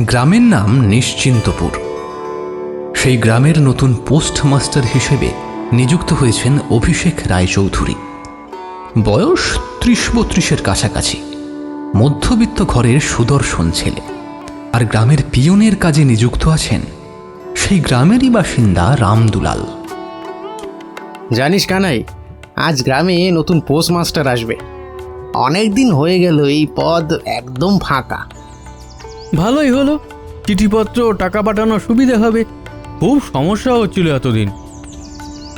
গ্রামের নাম নিশ্চিন্তপুর। সেই গ্রামের নতুন পোস্টমাস্টার হিসেবে নিযুক্ত হয়েছেন অভিষেক রায়চৌধুরী। বয়স ত্রিশ বত্রিশের কাছাকাছি। মধ্যবিত্ত ঘরের সুদর্শন ছেলে। আর গ্রামের পিয়নের কাজে নিযুক্ত আছেন সেই গ্রামেরই বাসিন্দা রামদুলাল জানিস কানাই, আজ গ্রামে নতুন পোস্টমাস্টার আসবে। অনেক দিন হয়ে গেল এই পদ একদম ফাঁকা। ভালোই হলো। চিঠিপত্র টাকা পাঠানোর সুবিধা হবে। খুব সমস্যা হচ্ছিল এতদিন।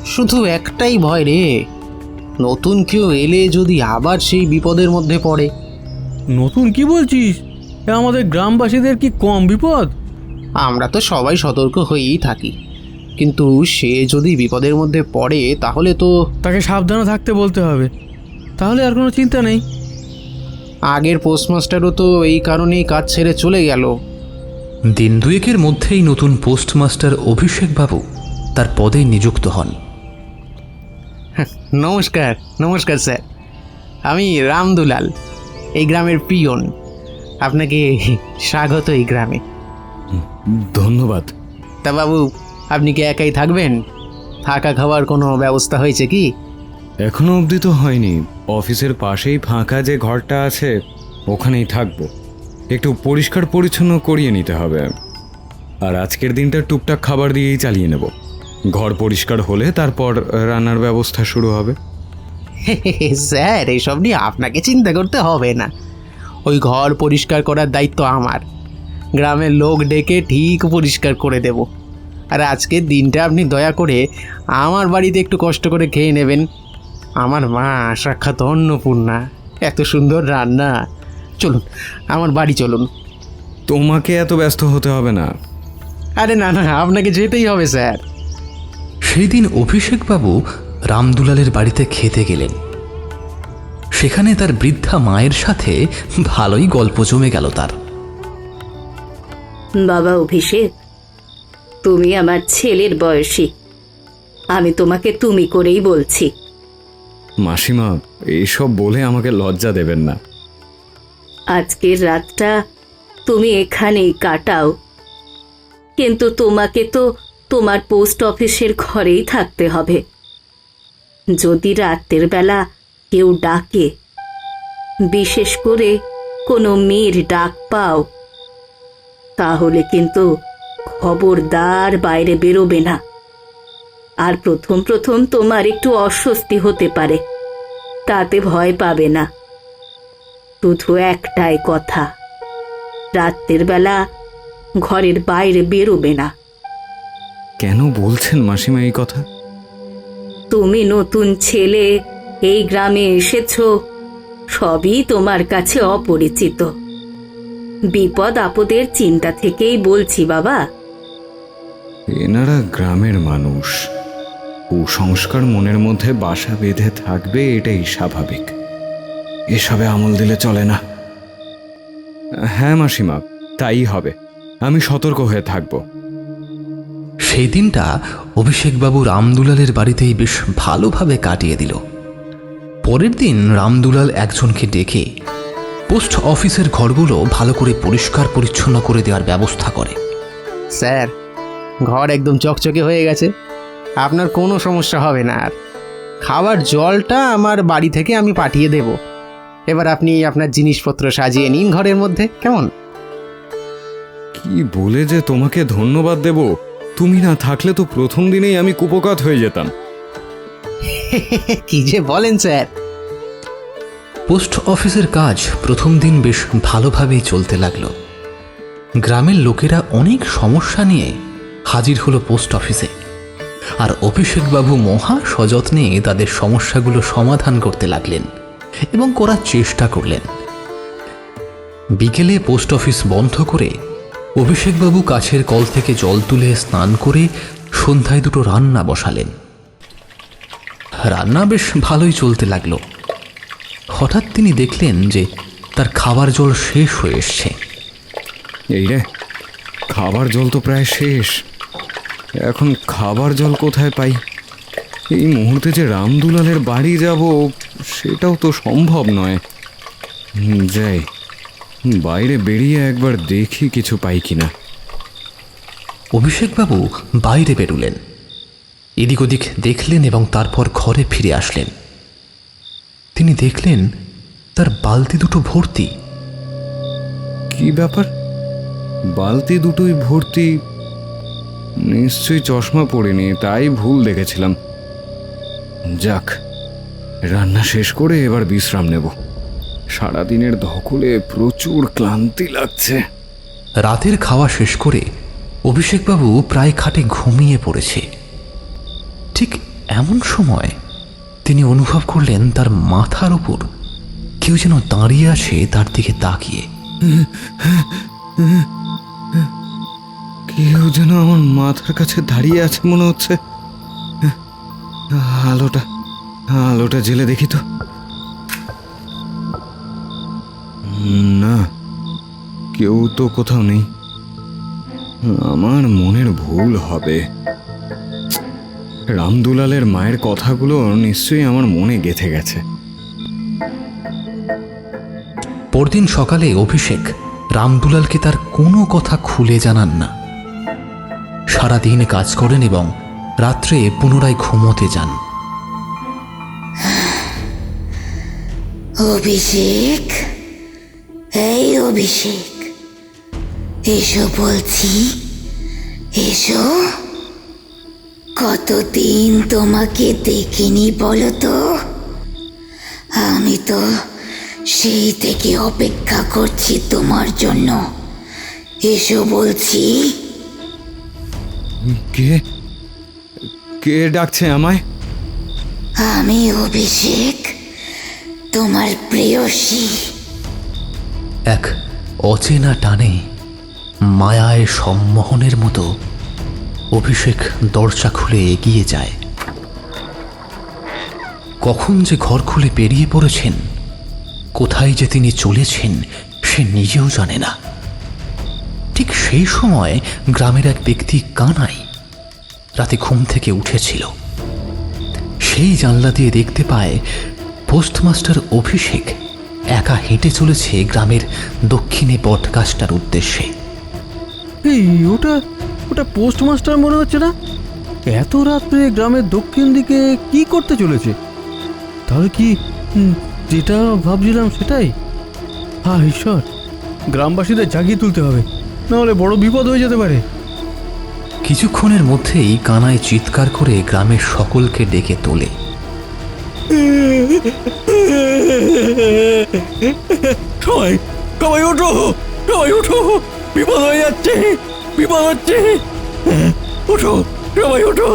শুধু একটাই ভয় রে। নতুন কেউ এলে যদি আবার সেই বিপদের মধ্যে পড়ে। নতুন কি বলছিস? এ আমাদের গ্রামবাসীদের কি কম বিপদ? আমরা তো সবাই সতর্ক হয়েই থাকি। কিন্তু সে যদি বিপদের মধ্যে পড়ে তাহলে তো তাকে সাবধানে থাকতে বলতে হবে। তাহলে আর কোনো চিন্তা নেই। আগের পোস্টমাস্টারও তো এই কারণেই কাজ ছেড়ে চলে গেল। দিন দুয়েকের মধ্যেই নতুন পোস্টমাস্টার অভিষেক বাবু তার পদে নিযুক্ত হন। নমস্কার নমস্কার স্যার। আমি রামদুলাল এই গ্রামের পিয়ন। আপনাকে স্বাগত এই গ্রামে। ধন্যবাদ। তা বাবু আপনি কি একাই থাকবেন? থাকা খাওয়ার কোনো ব্যবস্থা হয়েছে কি? এখনও অবধি তো হয়নি। অফিসের পাশেই ফাঁকা যে ঘরটা আছে, ওখানেই থাকব। একটু পরিষ্কার পরিচ্ছন্ন করিয়ে নিতে হবে। আর আজকের দিনটা টুকটাক খাবার দিয়েই চালিয়ে নেব। ঘর পরিষ্কার হলে তারপর রান্নার ব্যবস্থা শুরু হবে। স্যার এইসব নিয়ে আপনাকে চিন্তা করতে হবে না। ওই ঘর পরিষ্কার করার দায়িত্ব আমার। গ্রামের লোক ডেকে ঠিক পরিষ্কার করে দেব। আর আজকের দিনটা আপনি দয়া করে আমার বাড়িতে একটু কষ্ট করে খেয়ে নেবেন। আমার মা সাক্ষাৎ অন্নপূর্ণা। এত সুন্দর রান্না। চলুন আমার বাড়ি চলুন। তোমাকে এত ব্যস্ত হতে হবে না। আরে না না আপনাকে যেতেই হবে স্যার। সেই দিন অভিষেকবাবু রামদুলালের বাড়িতে খেতে গেলেন। সেখানে তার বৃদ্ধা মায়ের সাথে ভালোই গল্প জমে গেল তার। বাবা অভিষেক তুমি আমার ছেলের বয়সী। আমি তোমাকে তুমি করেই বলছি। মাসিমা এইসব বলে আমাকে লজ্জা দেবেন না। আজকের রাতটা তুমি এখানেই কাটাও। কিন্তু তোমাকে তো তোমার পোস্ট অফিসের ঘরেই থাকতে হবে। যদি রাতের বেলা কেউ ডাকে, বিশেষ করে কোনো মেয়ের ডাক পাও, তাহলে কিন্তু খবরদার বাইরে বেরোবে না। আর প্রথম প্রথম তোমার একটু অস্বস্তি হতে পারে। তাতে ভয় পাবে না। শুধু একটাই কথা রাত্রের বেলা ঘরের বাইরে বেরোবে না। কেন বলছেন মাসিমা এই কথা? তুমি নতুন ছেলে এই গ্রামে এসেছ সবই তোমার কাছে অপরিচিত। বিপদ আপদের চিন্তা থেকেই বলছি বাবা। এনারা গ্রামের মানুষ। কুসংস্কার মনের মধ্যে বাসা বেঁধে থাকবে এটাই স্বাভাবিক। এসবে আমল দিলে চলে না। হ্যাঁ মাসিমা তাই হবে। আমি সতর্ক হয়ে থাকব। সেই দিনটা অভিষেকবাবু রামদুলালের বাড়িতেই বেশ ভালোভাবে কাটিয়ে দিল। পরের দিন রামদুলাল একজনকে ডেকে পোস্ট অফিসের ঘরগুলো ভালো করে পরিষ্কার পরিচ্ছন্ন করে দেওয়ার ব্যবস্থা করে। স্যার ঘর একদম চকচকে হয়ে গেছে। আপনার কোনো সমস্যা হবে না। আর খাবার জলটা আমার বাড়ি থেকে আমি পাঠিয়ে দেব। এবার আপনি আপনার জিনিসপত্র সাজিয়ে নিন ঘরের মধ্যে কেমন? কি বলে যে তোমাকে ধন্যবাদ দেব? তুমি না থাকলে তো প্রথম দিনেই আমি কুপকাত হয়ে যেতাম। কি যে বলেন স্যার। পোস্ট অফিসের কাজ প্রথম দিন বেশ ভালোভাবেই চলতে লাগল। গ্রামের লোকেরা অনেক সমস্যা নিয়ে হাজির হলো পোস্ট অফিসে। আর অভিষেকবাবু মহা সযত্নে তাদের সমস্যাগুলো সমাধান করতে লাগলেন এবং করার চেষ্টা করলেন। বিকেলে পোস্ট অফিস বন্ধ করে অভিষেকবাবু কাছের কল থেকে জল তুলে স্নান করে সন্ধ্যায় দুটো রান্না বসালেন। রান্না বেশ ভালোই চলতে লাগল। হঠাৎ তিনি দেখলেন যে তার খাবার জল শেষ হয়ে এসছে। এই রে, খাবার জল তো প্রায় শেষ। এখন খাবার জল কোথায় পাই? এই মুহূর্তে যে রামদুলালের বাড়ি যাব সেটাও তো সম্ভব নয়। যাই। বাইরে বেরিয়ে একবার দেখি কিছু পাই কিনা। অভিষেকবাবু বাইরে বেরুলেন। এদিক ওদিক দেখলেন এবং তারপর ঘরে ফিরে আসলেন। তিনি দেখলেন তার বালতি দুটো ভর্তি। কি ব্যাপার? বালতি দুটোই ভর্তি নিশ্চয়ই চশমা পড়িনি, তাই ভুল দেখেছিলাম। যাক, রান্না শেষ করে এবার বিশ্রাম নেব। সারাদিনের ধকলে প্রচুর ক্লান্তি লাগছে। রাতের খাওয়া শেষ করে অভিষেকবাবু প্রায় খাটে ঘুমিয়ে পড়েছে। ঠিক এমন সময় তিনি অনুভব করলেন তার মাথার উপর কেউ যেন দাঁড়িয়ে আছে তার দিকে তাকিয়ে। কেউ যেন আমার মাথার কাছে দাঁড়িয়ে আছে মনে হচ্ছে। আলোটা আলোটা জেলে দেখি তো। না, কেউ তো কোথাও নেই। আমার মনের ভুল হবে। রামদুলালের মায়ের কথাগুলো নিশ্চয়ই আমার মনে গেথে গেছে। পরদিন সকালে অভিষেক, রামদুলালকে তার কোনো কথা খুলে জানান না। সারাদিন কাজ করেন এবং রাত্রে পুনরায় ঘুমোতে যান। অভিষেক? এই অভিষেক, এসো বলছি, এসো। কতদিন তোমাকে দেখিনি বলো তো? আমি তো সেই থেকে অপেক্ষা করছি তোমার জন্য। এসো বলছি। কে? কে ডাকছে আমায়? আমি অভিষেক তোমার প্রেয়সী এক অচেনা টানে মায়ায় সম্মোহনের মতো অভিষেক দরজা খুলে এগিয়ে যায়। কখন যে ঘর খুলে বেরিয়ে পড়েছেন কোথায় যে তিনি চলেছেন সে নিজেও জানে না। ঠিক সেই সময় গ্রামের এক ব্যক্তি কানাই রাতে ঘুম থেকে উঠেছিল। সেই জানলা দিয়ে দেখতে পায় পোস্টমাস্টার অভিষেক একা হেঁটে চলেছে গ্রামের দক্ষিণে বটগাছটার উদ্দেশ্যে। এই, ওটা ওটা পোস্টমাস্টার মনে হচ্ছে না? এত রাত্রে গ্রামের দক্ষিণ দিকে কি করতে চলেছে? তাহলে কি যেটা ভাবছিলাম সেটাই? হ্যাঁ ঈশ্বর, গ্রামবাসীদের জাগিয়ে তুলতে হবে। নাহলে বড় বিপদ হয়ে যেতে পারে। কিছুক্ষণের মধ্যেই কানায় চিৎকার করে গ্রামের সকলকে ডেকে তোলে। সবাই সবাই ওঠো সবাই ওঠো। বিপদ হয়ে যাচ্ছে বিপদ হচ্ছে। ওঠো সবাই ওঠো।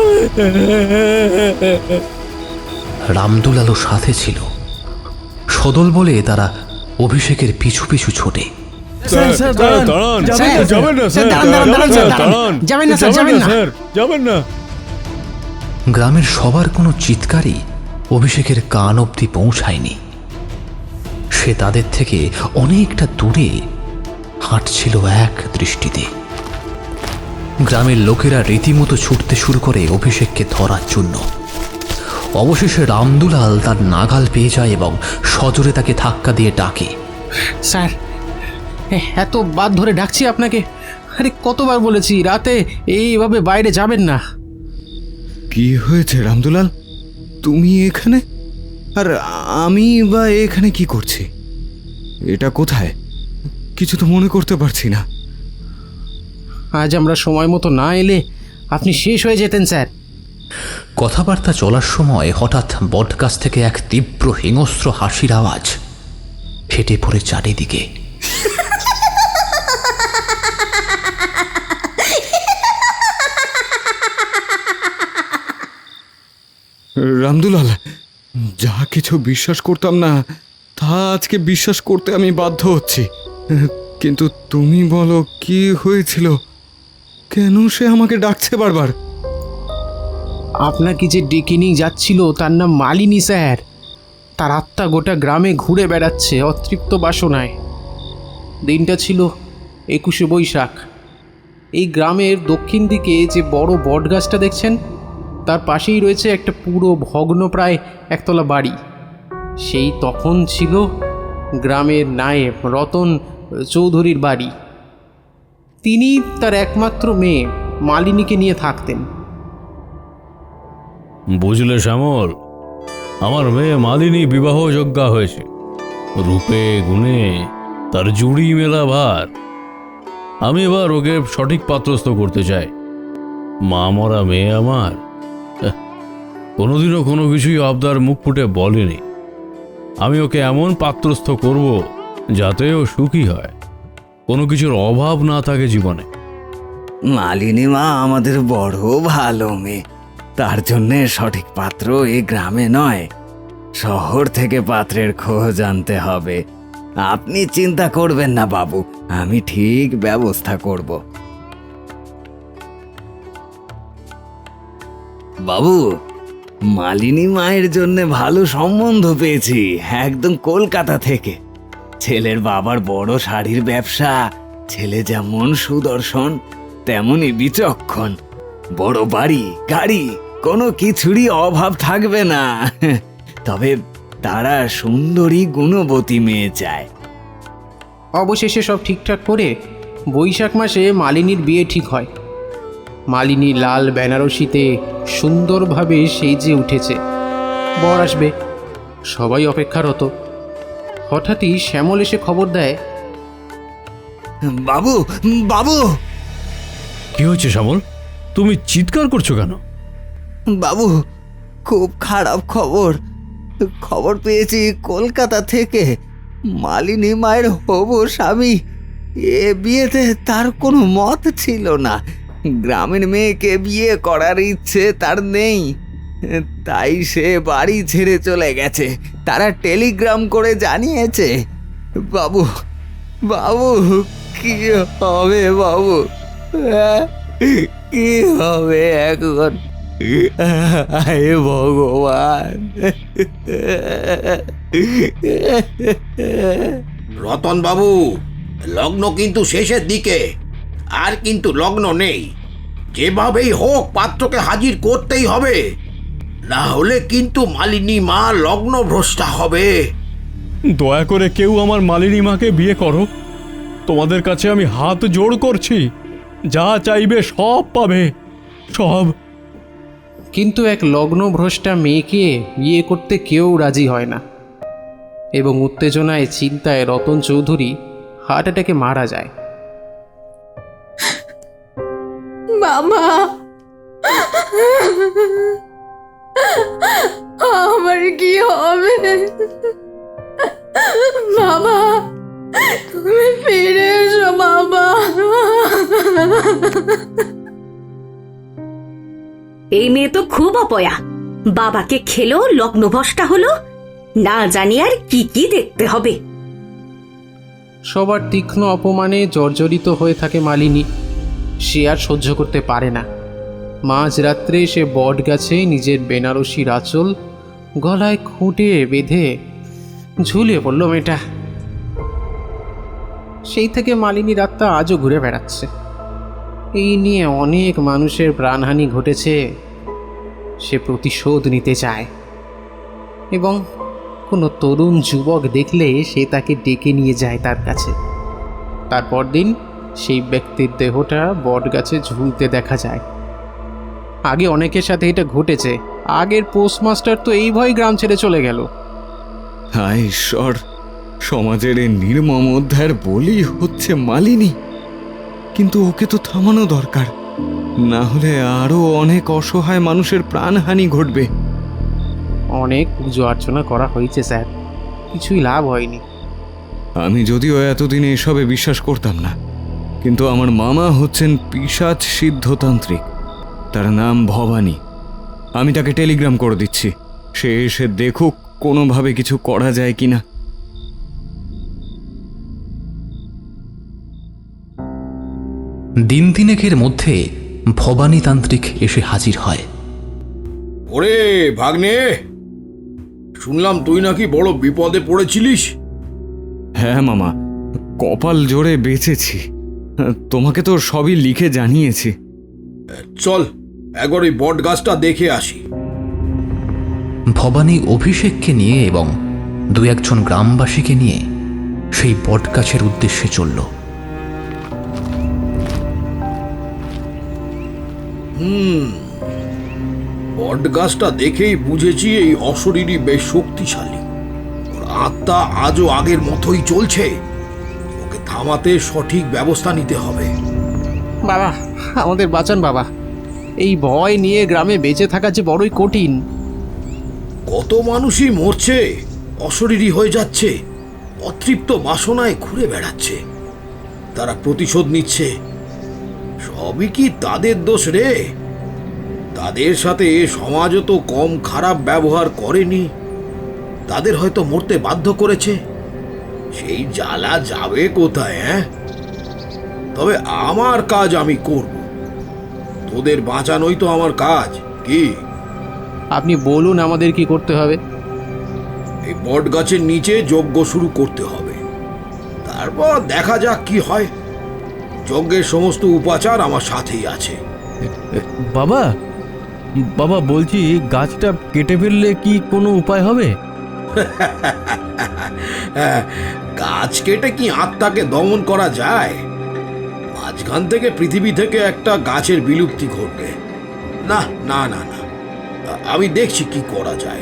রামদুলালও সাথে ছিল। সদল বলে তারা অভিষেকের পিছু পিছু ছোটে। স্যার স্যার দাঁড়ান। যাবেন না স্যার, স্যার। দাঁড়ান, দাঁড়ান, যাবেন না দাঁড়ান, দাঁড়ান। যাবেন না, স্যার, যাবেন না। স্যার যাবেন না। গ্রামের সবার কোনো চিৎকারই অভিষেকের কান অবধি পৌঁছায়নি। সে তাদের থেকে অনেকটা দূরে হাঁটছিল এক দৃষ্টিতে। গ্রামের লোকেরা রীতিমতো ছুটতে শুরু করে অভিষেককে ধরার জন্য। অবশেষে রামদুলাল তার নাগাল পেয়ে যায় এবং সজোরে তাকে ধাক্কা দিয়ে ডাকে। স্যার এত বাদ ধরে ডাকছি আপনাকে। আরে কতবার বলেছি রাতে এইভাবে বাইরে যাবেন না। কি হয়েছে রামদুলাল? তুমি এখানে? আর আমি বা এখানে কি করছি? এটা কোথায়? কিছু তো মনে করতে পারছি না। আজ আমরা সময় মতো না এলে আপনি শেষ হয়ে যেতেন স্যার। কথাবার্তা চলার সময় হঠাৎ বটগাছ থেকে এক তীব্র হিংস্র হাসির আওয়াজ ফেটে পড়ে চারিদিকে। রামদুলাল, যা কিছু বিশ্বাস করতাম না, তা আজকে বিশ্বাস করতে আমি বাধ্য হচ্ছি। কিন্তু তুমি বলো, কি হয়েছিল? কেন সে আমাকে ডাকছে বারবার? আপনাকে যে ডেকে নিয়ে যাচ্ছিল, তার নাম মালিনী স্যার। তার আত্মা গোটা গ্রামে ঘুরে বেড়াচ্ছে, অতৃপ্ত বাসনায়। দিনটা ছিল একুশে বৈশাখ। এই গ্রামের দক্ষিণ দিকে যে বড় বটগাছটা দেখছেন তার পাশেই রয়েছে একটা পুরো ভগ্নপ্রায় একতলা বাড়ি। সেই তখন ছিল গ্রামের নায়েব রতন চৌধুরীর বাড়ি। তিনি তার একমাত্র মেয়ে মালিনীকে নিয়ে থাকতেন। বুঝলে শ্যামল, আমার মেয়ে মালিনী বিবাহযোগ্যা হয়েছে। রূপে, গুণে, তার জুড়ি মেলা ভার। আমি এবার ওকে সঠিক পাত্রস্থ করতে চাই। মা মরা মেয়ে আমার। কোনোদিনও কোনো কিছুই আবদার মুখ ফুটে বলেনি। আমি ওকে এমন পাত্রস্থ করব যাতে ও সুখী হয়। কোনো কিছুর অভাব না থাকে জীবনে। মালিনী মা, আমাদের বড় ভালো মেয়ে। তার জন্যে সঠিক পাত্র এই গ্রামে নয়, শহর থেকে পাত্রের খোঁজ আনতে হবে। আপনি চিন্তা করবেন না বাবু, আমি ঠিক ব্যবস্থা করব। বাবু মালিনী মায়ের জন্য ভালো সম্বন্ধ পেয়েছি, একদম কলকাতা থেকে। ছেলের বাবার বড় শাড়ির ব্যবসা, ছেলে যেমন সুদর্শন, তেমনই বিচক্ষণ। বড় বাড়ি, গাড়ি, কোনো কিছুরই অভাব থাকবে না। তবে তারা সুন্দরী গুণবতী মেয়ে চায়। অবশেষে সব ঠিকঠাক করে বৈশাখ মাসে মালিনীর বিয়ে ঠিক হয়। মালিনী লাল বেনারসিতে সুন্দরভাবে সেজে উঠেছে। বর আসবে। সবাই অপেক্ষারত। হঠাৎই শ্যামল এসে খবর দেয় বাবু বাবু! কি হয়েছে শ্যামল? তুমি চিৎকার করছ কেন? বাবু খুব খারাপ খবর। খবর পেয়েছি কলকাতা থেকে। মালিনী মায়ের হবু স্বামী। এ বিয়েতে তার কোনো মত ছিল না। গ্রামের মেয়েকে বিয়ে করার ইচ্ছে তার নেই। তাই সে বাড়ি ছেড়ে চলে গেছে। তারা টেলিগ্রাম করে জানিয়েছে। বাবু বাবু, কি হবে বাবু? হ্যাঁ? কি হবে এখন? হে ভগবান। রতন বাবু লগ্ন কিন্তু শেষের দিকে। আর কিন্তু লগ্ন নেই। যেভাবেই হোক পাত্রকে হাজির করতেই হবে। না হলে কিন্তু মালিনী মা লগ্ন ভ্রষ্টা হবে। দয়া করে কেউ আমার মালিনী মাকে বিয়ে করো। তোমাদের কাছে আমি হাত জোড় করছি। যা চাইবে সব পাবে। সব। কিন্তু এক লগ্নভ্রষ্টা মেয়েকে বিয়ে করতে কেউ রাজি হয় না। এবং উত্তেজনায় চিন্তায় রতন চৌধুরী হার্ট অ্যাটাকে মারা যায়। বাবা আমার কি হবে? বাবা তুমি ফিরে এসো বাবা এই মেয়ে তো খুব অপয়া। বাবাকে খেলো লগ্নভষ্টা হলো। না জানি আর কি কি দেখতে হবে। সবার তীক্ষ্ণ অপমানে জর্জরিত হয়ে থাকে মালিনী। সে আর সহ্য করতে পারে না। মাঝরাত্রে সে বট গাছে নিজের বেনারসির আঁচল গলায় খুঁটে বেঁধে ঝুলে পড়ল মেয়েটা, সেই থেকে মালিনী রাতটা আজও ঘুরে বেড়াচ্ছে। এই নিয়ে অনেক মানুষের প্রাণহানি ঘটেছে। সে প্রতিশোধ নিতে চায়। এবং কোনো তরুণ যুবক দেখলে সে তাকে ডেকে নিয়ে যায় তার কাছে। তারপর দিন সেই ব্যক্তির দেহটা বটগাছে ঝুলতে দেখা যায়। আগে অনেকের সাথে এটা ঘটেছে। আগের পোস্টমাস্টার তো এই ভয় গ্রাম ছেড়ে চলে গেল। হায় ঈশ্বর সমাজের এই নির্মম অধ্যায়ের বলি হচ্ছে মালিনী। কিন্তু ওকে তো থামানো দরকার। না হলে আরও অনেক অসহায় মানুষের প্রাণহানি ঘটবে। অনেক পুজো অর্চনা করা হয়েছে স্যার। কিছুই লাভ হয়নি। আমি যদিও এতদিন এসবে বিশ্বাস করতাম না। কিন্তু আমার মামা হচ্ছেন পিসাচ সিদ্ধতান্ত্রিক। তার নাম ভবানী। আমি তাকে টেলিগ্রাম করে দিচ্ছি। সে এসে দেখুক কোনোভাবে কিছু করা যায় কি না দিন তিনেকের মধ্যে ভবানীতান্ত্রিক এসে হাজির হয়। ওরে ভাগ্নে! শুনলাম তুই নাকি বড় বিপদে পড়েছিলিস। হ্যাঁ মামা কপাল জোরে বেঁচেছি। তোমাকে তো সবই লিখে জানিয়েছি। চল একবার ওই বট গাছটা দেখে আসি। ভবানী অভিষেককে নিয়ে এবং দু একজন গ্রামবাসীকে নিয়ে সেই বটগাছের উদ্দেশ্যে চলল। বট গাছটা দেখেই বুঝেছি এই অশরীরই বেশ শক্তিশালী। ওর আত্মা আজও আগের মতোই চলছে। থামাতে সঠিক ব্যবস্থা নিতে হবে। বাবা আমাদের বাঁচান বাবা। এই ভয় নিয়ে গ্রামে বেঁচে থাকা যে বড়ই কঠিন। কত মানুষই মরছে অশরীরী হয়ে যাচ্ছে অতৃপ্ত বাসনায় ঘুরে বেড়াচ্ছে। তারা প্রতিশোধ নিচ্ছে। সবই কি তাদের দোষ রে? তাদের সাথে সমাজও তো কম খারাপ ব্যবহার করেনি। তাদের হয়তো মরতে বাধ্য করেছে। সেই জ্বালা যাবে কোথায় হ্যাঁ? তবে আমার কাজ আমি করব। তোদের বাঁচানোই তো আমার কাজ কি? আপনি বলুন আমাদের কি করতে হবে। এই বট গাছের নিচে যজ্ঞ শুরু করতে হবে। তারপর দেখা যাক কি হয়। যজ্ঞের সমস্ত উপাচার আমার সাথেই আছে। বাবা বাবা বলছি গাছটা কেটে ফেললে কি কোনো উপায় হবে? গাছ কেটে কি আত্মাকে দমন করা যায়? মাঝখান থেকে পৃথিবী থেকে একটা গাছের বিলুপ্তি ঘটবে। না না না না। আমি দেখছি কি করা যায়।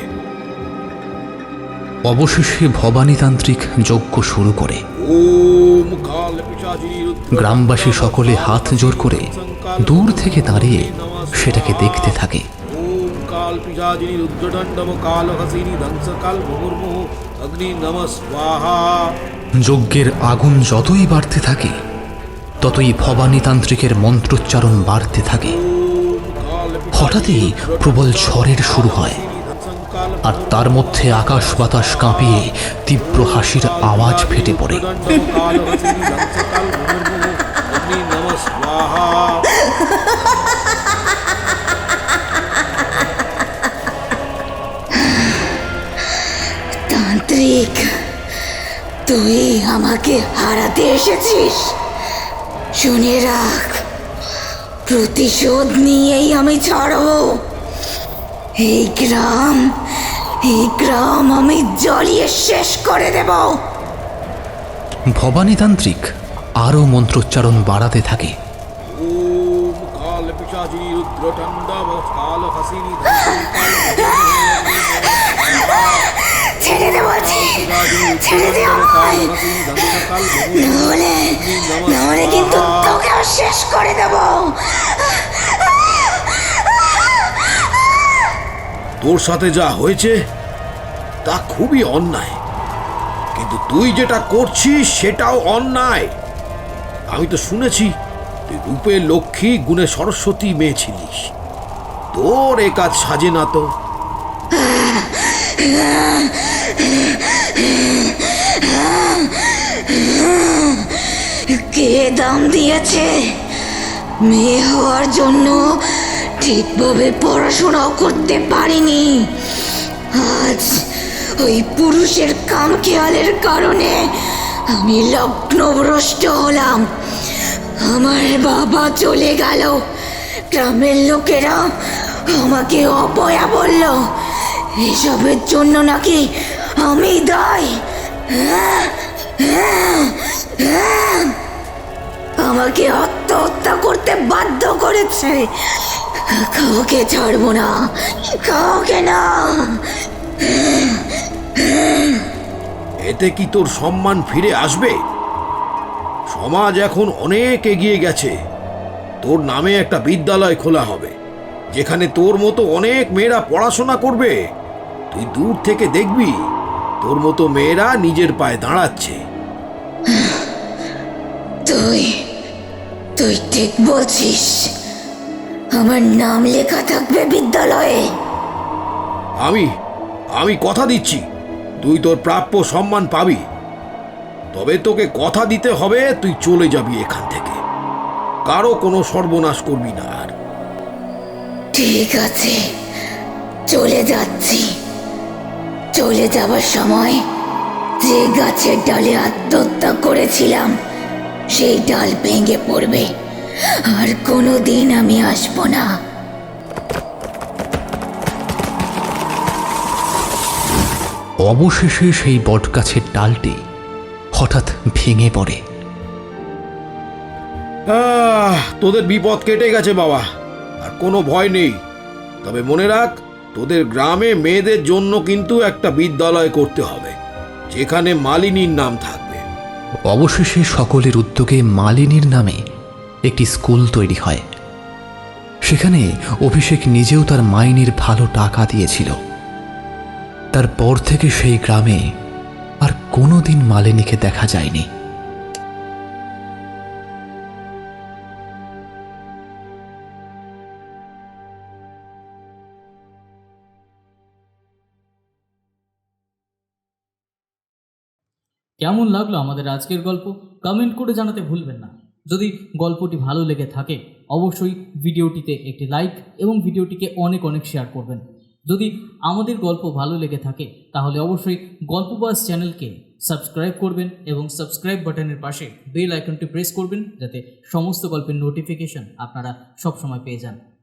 অবশেষে ভবানীতান্ত্রিক যজ্ঞ শুরু করে। গ্রামবাসী সকলে হাত জোর করে দূর থেকে দাঁড়িয়ে সেটাকে দেখতে থাকে। কাল পিশাচিনী রুদ্রদণ্ডম কাল হসিনী ধ্বংস কাল মুহুর্মুহ অগ্নি নম স্বাহা যজ্ঞের আগুন যতই বাড়তে থাকে ততই ভবানীতান্ত্রিকের মন্ত্রোচ্চারণ বাড়তে থাকে। হঠাৎই প্রবল ঝড়ের শুরু হয় আর তার মধ্যে আকাশ বাতাস কাঁপিয়ে তীব্র হাসির আওয়াজ ফেটে পড়ে। কাল আমাকে হারাতে এসেছিস? শুনে রাখ প্রতিশোধ নিয়েই আমি ছাড়ব। এই গ্রাম এই গ্রাম আমি জ্বলিয়ে শেষ করে দেব। ভবানীতান্ত্রিক আরও মন্ত্রোচ্চারণ বাড়াতে থাকে। ছেড়ে দে বলছি। নাহলে কিন্তু তোকেও শেষ করে দেব তোর সাথে যা হয়েছে, তা খুবই অন্যায়। কিন্তু তুই যেটা করছিস, সেটাও অন্যায়। আমি তো শুনেছি, তুই রূপে লক্ষ্মী গুণে সরস্বতী মেয়ে ছিলিস। তোর এ কাজ সাজে না তো। কে দাম দিয়েছে? মেয়ে হওয়ার জন্য ঠিকভাবে পড়াশোনাও করতে পারিনি। আজ ওই পুরুষের কাম খেয়ালের কারণে আমি লগ্নভ্রষ্ট হলাম। আমার বাবা চলে গেল। গ্রামের লোকেরা আমাকে অপয়া বলল, এসবের জন্য নাকি আমি হ্যাঁ আমাকে আত্মহত্যা করতে বাধ্য করেছে। কাউকে ছাড়বো না। কাউকে না। এতে কি তোর সম্মান ফিরে আসবে? সমাজ এখন অনেক এগিয়ে গেছে। তোর নামে একটা বিদ্যালয় খোলা হবে, যেখানে তোর মতো অনেক মেয়েরা পড়াশোনা করবে। তুই দূর থেকে দেখবি তোর মতো মেয়েরা নিজের পায়ে দাঁড়াচ্ছে। তুই তুই ঠিক বলছিস। আমার নাম লেখা থাকবে বিদ্যালয়ে। আমি আমি কথা দিচ্ছি। তুই তোর প্রাপ্য সম্মান পাবি। তবে তোকে কথা দিতে হবে তুই চলে যাবি এখান থেকে। কারও কোনো সর্বনাশ করবি না আর। ঠিক আছে চলে যাচ্ছি। চলে যাবার সময় যে গাছের ডালে আত্মহত্যা করেছিলাম সেই ডাল ভেঙে পড়বে। আর কোনো দিন আমি আসব না। অবশেষে সেই বটগাছের ডালটি হঠাৎ ভেঙে পড়ে। আহ, তোদের বিপদ কেটে গেছে বাবা আর কোনো ভয় নেই। তবে মনে রাখ তোদের গ্রামে মেয়েদের জন্য কিন্তু একটা বিদ্যালয় করতে হবে, যেখানে মালিনীর নাম থাকবে। অবশেষে সকলের উদ্যোগে মালিনীর নামে একটি স্কুল তৈরি হয়। সেখানে অভিষেক নিজেও তার মাইনের ভালো টাকা দিয়েছিল। তারপর থেকে সেই গ্রামে আর কোনোদিন মালিনীকে দেখা যায়নি। কেমন লাগল আমাদের আজকের গল্প? কমেন্ট করে জানাতে ভুলবেন না। যদি গল্পটি ভালো লেগে থাকে, অবশ্যই ভিডিওটিতে একটি লাইক এবং ভিডিওটিকে অনেক অনেক শেয়ার করবেন। যদি আমাদের গল্প ভালো লেগে থাকে, তাহলে অবশ্যই গল্পবাস চ্যানেলকে সাবস্ক্রাইব করবেন এবং সাবস্ক্রাইব বাটনের পাশে বেল আইকনটি প্রেস করবেন, যাতে সমস্ত গল্পের নোটিফিকেশন আপনারা সবসময় পেয়ে যান।